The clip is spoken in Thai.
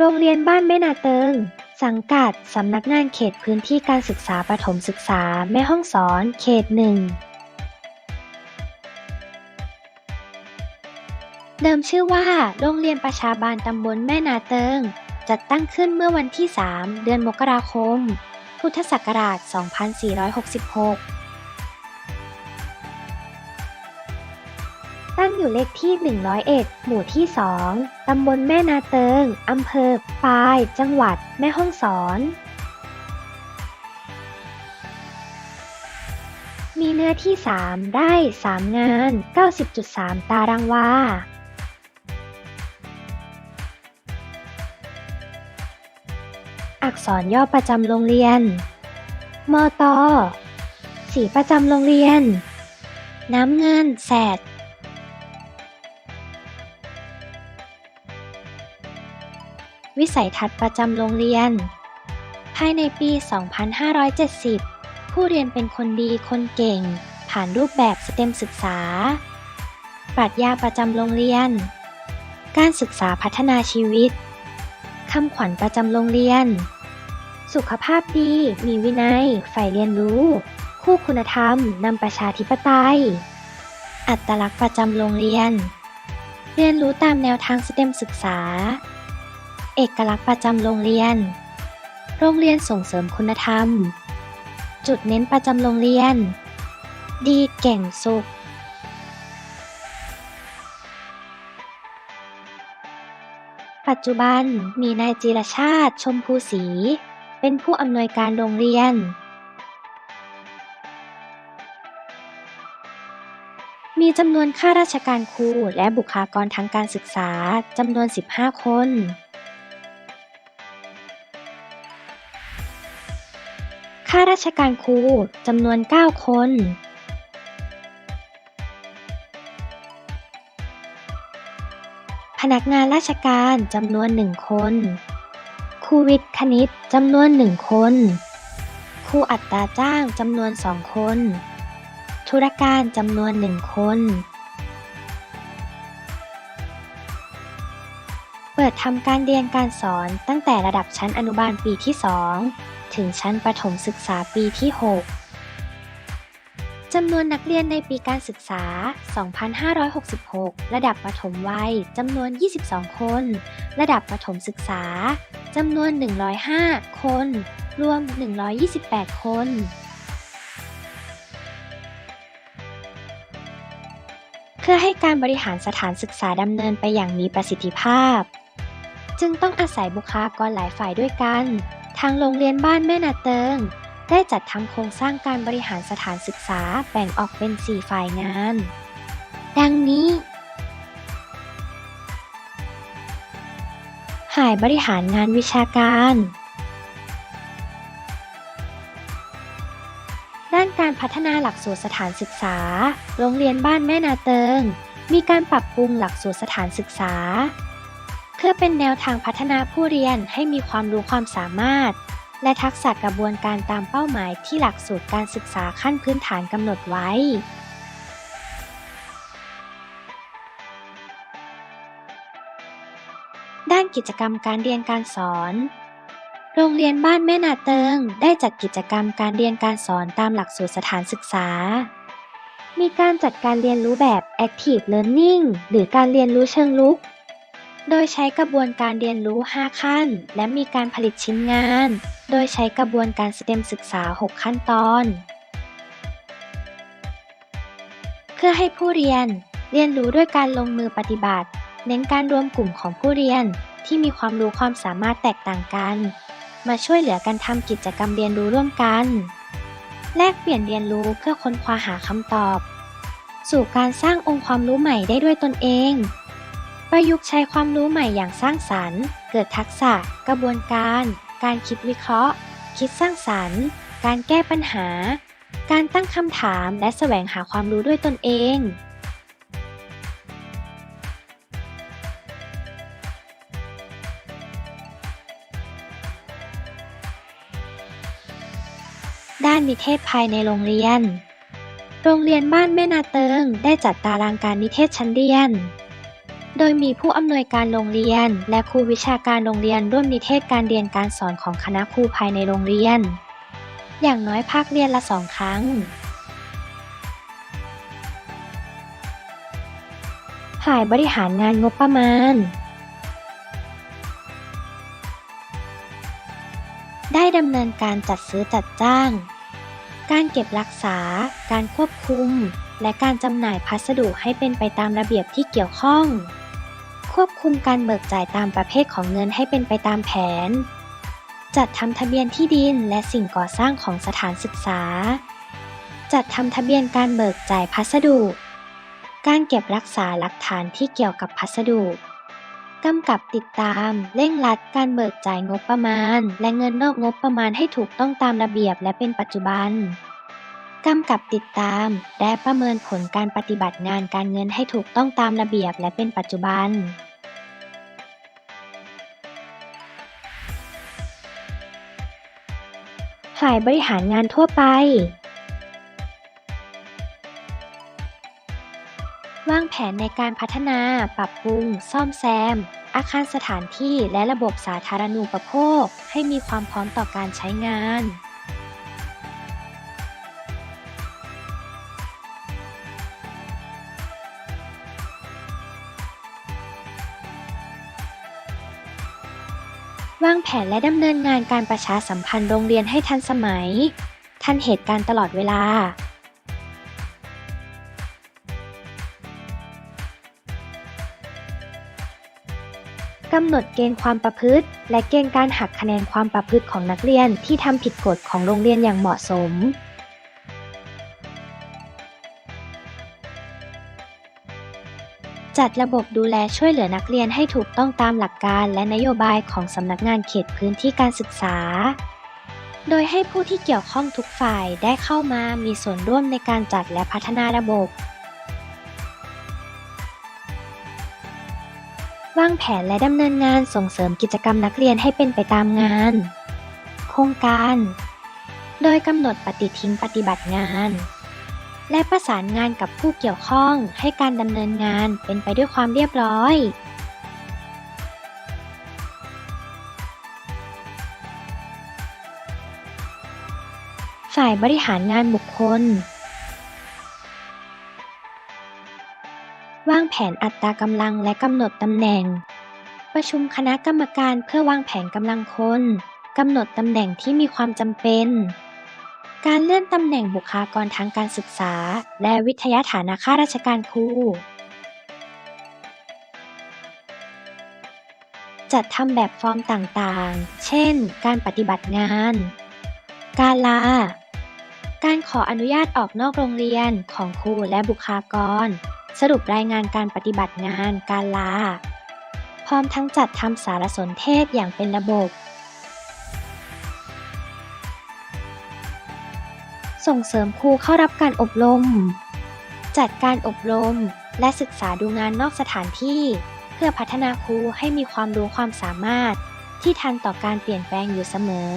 โรงเรียนบ้านแม่นาเติง สังกัด สำนักงานเขตพื้นที่การศึกษาประถมศึกษา แม่ห้องสอน เขตหนึ่ง เดิมชื่อว่า โรงเรียนประชาบาลตำบลแม่นาเติง จัดตั้งขึ้นเมื่อวันที่ 3 เดือนมกราคม พุทธศักราช 2466 ตั้งอยู่เลขที่ 101 หมู่ที่ 2 ตำบลแม่นาเติง อำเภอปาย จังหวัด แม่ฮ่องสอน มีเนื้อที่ 3 ได้ 3 งาน 90.3 ตารางวา อักษรย่อประจำโรงเรียน มต สีประจำโรงเรียนน้ำเงินแสด วิสัยทัศน์ประจำโรงเรียน ภายในปี 2570 ผู้เรียนเป็นคนดีคนเก่ง ผ่านรูปแบบสเต็มศึกษา ปรัชญาประจำโรงเรียน การศึกษาพัฒนาชีวิต คำขวัญประจำโรงเรียน สุขภาพดี มีวินัยใฝ่เรียนรู้ คู่คุณธรรม นำประชาธิปไตย อัตลักษณ์ประจำโรงเรียนเรียนรู้ตามแนวทางสเต็มศึกษา เอกลักษณ์ประจำโรงเรียน โรงเรียนส่งเสริมคุณธรรม จุดเน้นประจำโรงเรียน ดีเก่งสุข ปัจจุบันมีนายจิรชาติชมพูศรีเป็นผู้อำนวยการโรงเรียนมีจำนวนข้าราชการครูและบุคลากรทางการศึกษาจำนวน 15 คน ข้าราชการครูจำนวน 9 คนพนักงานราชการจำนวน1คน ครูวิทย์คณิตจำนวน1คน ครูอัตราจ้างจำนวน2คน ธุรการจำนวน1คน เปิดทำการเรียนการสอนตั้งแต่ระดับชั้นอนุบาลปีที่2 ถึงชั้นประถมศึกษาปีที่ 6 จำนวนนักเรียนในปีการศึกษา 2566 ระดับประถมวัยจำนวน 22 คน ระดับประถมศึกษาจำนวน 105 คน รวม 128 คนเพื่อให้การบริหารสถานศึกษาดำเนินไปอย่างมีประสิทธิภาพ จึงต้องอาศัยบุคลากรหลายฝ่ายด้วยกัน ทางโรงเรียนบ้านแม่นาเติง ได้จัดทำโครงสร้างการบริหารสถานศึกษาแบ่งออกเป็น 4 ฝ่ายงาน ดังนี้ ฝ่ายบริหารงานวิชาการ ด้านการพัฒนาหลักสูตรสถานศึกษา โรงเรียนบ้านแม่นาเติง มีการปรับปรุงหลักสูตรสถานศึกษา เพื่อเป็นแนวทางพัฒนาผู้เรียนให้มีความรู้ความสามารถ และทักษะกระบวนการตามเป้าหมายที่หลักสูตรการศึกษาขั้นพื้นฐานกำหนดไว้ด้านกิจกรรมการเรียนการสอน โรงเรียนบ้านแม่นาเติง ได้จัดกิจกรรมการเรียนการสอนตามหลักสูตรสถานศึกษา มีการจัดการเรียนรู้แบบ Active Learning หรือการเรียนรู้เชิงลุก โดยใช้กระบวนการเรียนรู้ 5 ขั้น และมีการผลิตชิ้นงาน โดยใช้กระบวนการ STEM ศึกษา 6 ขั้นตอน เพื่อให้ผู้เรียนเรียนรู้ด้วยการลงมือปฏิบัติ เน้นการรวมกลุ่มของผู้เรียนที่มีความรู้ความสามารถแตกต่างกัน มาช่วยเหลือกันทำกิจกรรมเรียนรู้ร่วมกัน แลกเปลี่ยนเรียนรู้เพื่อค้นคว้าหาคำตอบ สู่การสร้างองค์ความรู้ใหม่ได้ด้วยตนเอง ประยุกต์ใช้ความรู้ใหม่อย่างสร้างสรรค์ เกิดทักษะ กระบวนการ การคิดวิเคราะห์ คิดสร้างสรรค์ การแก้ปัญหา การตั้งคำถามและแสวงหาความรู้ด้วยตนเอง ด้านนิเทศภายในโรงเรียน โรงเรียนบ้านแม่นาเติงได้จัดตารางการนิเทศชั้นเรียน โดยมีผู้อำนวยการโรงเรียน และครูวิชาการโรงเรียนร่วมนิเทศการเรียนการสอนของคณะครูภายในโรงเรียน อย่างน้อยภาคเรียนละสองครั้ง ฝ่ายบริหารงานงบประมาณ ได้ดำเนินการจัดซื้อจัดจ้าง การเก็บรักษา การควบคุมและการจำหน่ายพัสดุให้เป็นไปตามระเบียบที่เกี่ยวข้อง ควบคุมการเบิกจ่ายตามประเภทของเงินให้เป็นไปตามแผน จัดทำทะเบียนที่ดินและสิ่งก่อสร้างของสถานศึกษา จัดทำทะเบียนการเบิกจ่ายพัสดุ การเก็บรักษาหลักฐานที่เกี่ยวกับพัสดุกำกับติดตาม เร่งรัดการเบิกจ่ายงบประมาณ และเงินนอกงบประมาณให้ถูกต้องตามระเบียบและเป็นปัจจุบันกำกับติดตาม และประเมินผลการปฏิบัติงานการเงินให้ถูกต้องตามระเบียบและเป็นปัจจุบัน ฝ่ายบริหารงานทั่วไป วางแผนในการพัฒนา ปรับปรุง ซ่อมแซม อาคารสถานที่และระบบสาธารณูปโภค ให้มีความพร้อมต่อการใช้งาน วางแผนและดำเนินงานการประชาสัมพันธ์โรงเรียนให้ทันสมัย ทันเหตุการณ์ตลอดเวลา กำหนดเกณฑ์ความประพฤติ และเกณฑ์การหักคะแนนความประพฤติของนักเรียนที่ทำผิดกฎของโรงเรียนอย่างเหมาะสม จัดระบบดูแลช่วยเหลือนักเรียนให้ถูกต้องตามหลักการและนโยบายของสำนักงานเขตพื้นที่การศึกษา โดยให้ผู้ที่เกี่ยวข้องทุกฝ่ายได้เข้ามามีส่วนร่วมในการจัดและพัฒนาระบบ วางแผนและดำเนินงานส่งเสริมกิจกรรมนักเรียนให้เป็นไปตามงาน โครงการ โดยกำหนดปฏิทินปฏิบัติงาน และประสานงานกับผู้เกี่ยวข้องให้การดำเนินงานเป็นไปด้วยความเรียบร้อยฝ่ายบริหารงานบุคคล วางแผนอัตรากำลังและกำหนดตำแหน่ง ประชุมคณะกรรมการเพื่อวางแผนกำลังคน กำหนดตำแหน่งที่มีความจำเป็น การเลื่อนตำแหน่งบุคลากรทางการศึกษา และวิทยาฐานะข้าราชการครู จัดทำแบบฟอร์มต่างๆ เช่น การปฏิบัติงาน การลา การขออนุญาตออกนอกโรงเรียนของครูและบุคลากร สรุปรายงานการปฏิบัติงาน การลา พร้อมทั้งจัดทำสารสนเทศอย่างเป็นระบบ ส่งเสริมครูเข้ารับการอบรม จัดการอบรม และศึกษาดูงานนอกสถานที่ เพื่อพัฒนาครูให้มีความรู้ความสามารถ ที่ทันต่อการเปลี่ยนแปลงอยู่เสมอ